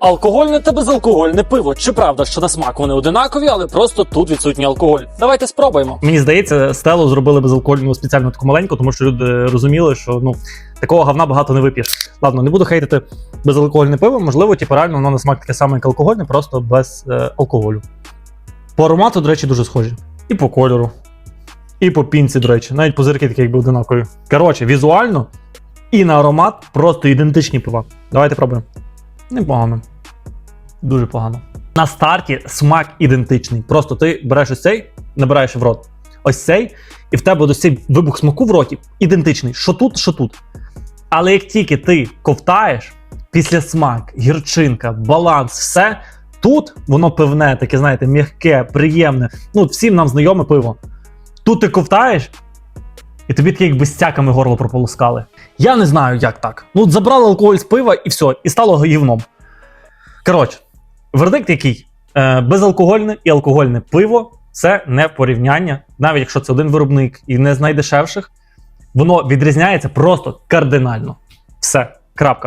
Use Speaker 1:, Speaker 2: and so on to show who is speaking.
Speaker 1: Алкогольне та безалкогольне пиво. Чи правда, що на смак вони одинакові, але просто тут відсутній алкоголь? Давайте спробуємо.
Speaker 2: Мені здається, стелу зробили безалкогольну спеціально таку маленьку, тому що люди розуміли, що ну такого говна багато не вип'єш. Ладно, не буду хейтити безалкогольне пиво. Можливо, типу, реально воно на смак таке саме, як алкогольне, просто без е, алкоголю. По аромату, до речі, дуже схожі. І по кольору, і по пінці, до речі, навіть позирки такі якби одинакові. Коротше, візуально і на аромат просто ідентичні пива. Давайте пробуємо. Непогано. Дуже погано. На старті смак ідентичний. Просто ти береш ось цей, набираєш в рот. Ось цей, і в тебе цей вибух смаку в роті ідентичний. Що тут, що тут. Але як тільки ти ковтаєш, після смак, гірчинка, баланс, все, тут воно пивне, таке, знаєте, м'яке, приємне. Ну, всім нам знайоме пиво. Тут ти ковтаєш, і тобі таке якби стяками горло прополоскали. Я не знаю, як так. Ну, забрали алкоголь з пива і все, і стало гівном. Коротше, вердикт який? Е, безалкогольне і алкогольне пиво це не порівняння, навіть якщо це один виробник і не з найдешевших, воно відрізняється просто кардинально. Все, крапка.